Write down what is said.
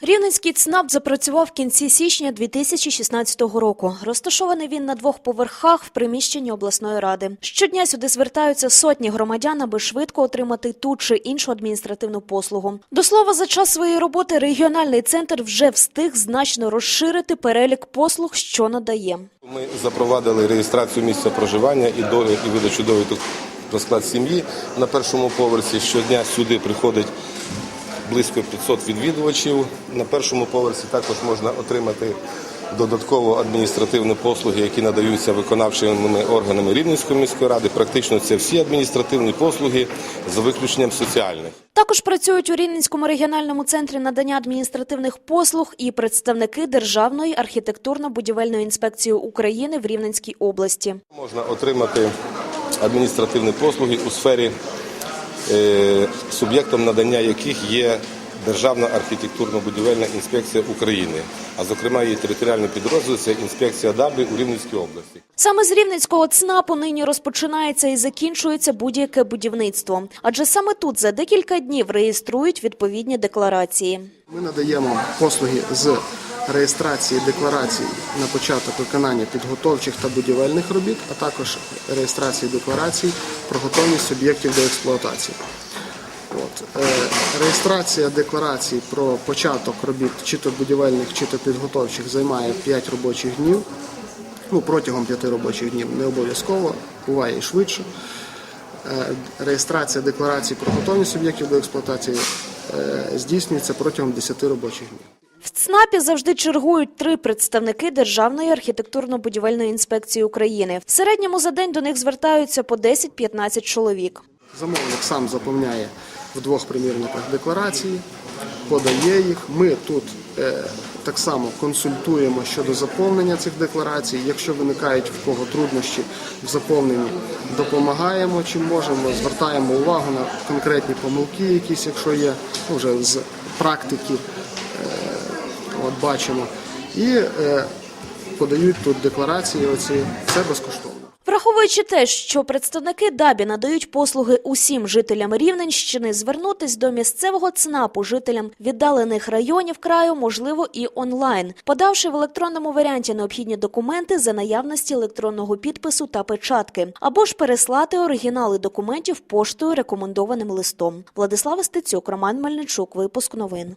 Рівненський ЦНАП запрацював в кінці січня 2016 року. Розташований він на двох поверхах в приміщенні обласної ради. Щодня сюди звертаються сотні громадян, аби швидко отримати ту чи іншу адміністративну послугу. До слова, за час своєї роботи регіональний центр вже встиг значно розширити перелік послуг, що надає. Ми запровадили реєстрацію місця проживання і до і видачу довідок про склад сім'ї на першому поверсі. Щодня сюди приходить близько 500 відвідувачів. На першому поверсі також можна отримати додатково адміністративні послуги, які надаються виконавчими органами Рівненської міської ради. Практично це всі адміністративні послуги за виключенням соціальних. Також працюють у Рівненському регіональному центрі надання адміністративних послуг і представники Державної архітектурно-будівельної інспекції України в Рівненській області. Можна отримати адміністративні послуги у сфері, суб'єктом надання яких є Державна архітектурно-будівельна інспекція України, а зокрема її територіальний підрозділ це інспекція ДАБІ у Рівненській області. Саме з Рівненського ЦНАПу нині розпочинається і закінчується будь-яке будівництво. Адже саме тут за декілька днів реєструють відповідні декларації. Ми надаємо послуги з реєстрації декларацій на початок виконання підготовчих та будівельних робіт, а також реєстрації декларацій про готовність суб'єктів до експлуатації. От. Е, реєстрація декларацій про початок робіт чи то будівельних, чи то підготовчих займає 5 робочих днів. Ну, протягом 5 робочих днів не обов'язково, буває і швидше. Е, Реєстрація декларацій про готовність суб'єктів до експлуатації е, здійснюється протягом 10 робочих днів. В ЦНАПі завжди чергують три представники Державної архітектурно-будівельної інспекції України. В середньому за день до них звертаються по 10-15 чоловік. Замовник сам заповняє в двох примірниках декларації, подає їх. Ми тут е, так само консультуємо щодо заповнення цих декларацій. Якщо виникають в кого труднощі в заповненні, допомагаємо чим можемо, звертаємо увагу на конкретні помилки, якісь, якщо є ну, вже з практики, от бачимо. І е, подають тут декларації. Оці це безкоштовно. Враховуючи те, що представники ДАБІ надають послуги усім жителям Рівненщини, звернутись до місцевого ЦНАПу жителям віддалених районів краю можливо і онлайн, подавши в електронному варіанті необхідні документи за наявності електронного підпису та печатки, або ж переслати оригінали документів поштою рекомендованим листом. Владислава Стецюк, Роман Мельничук, випуск новин.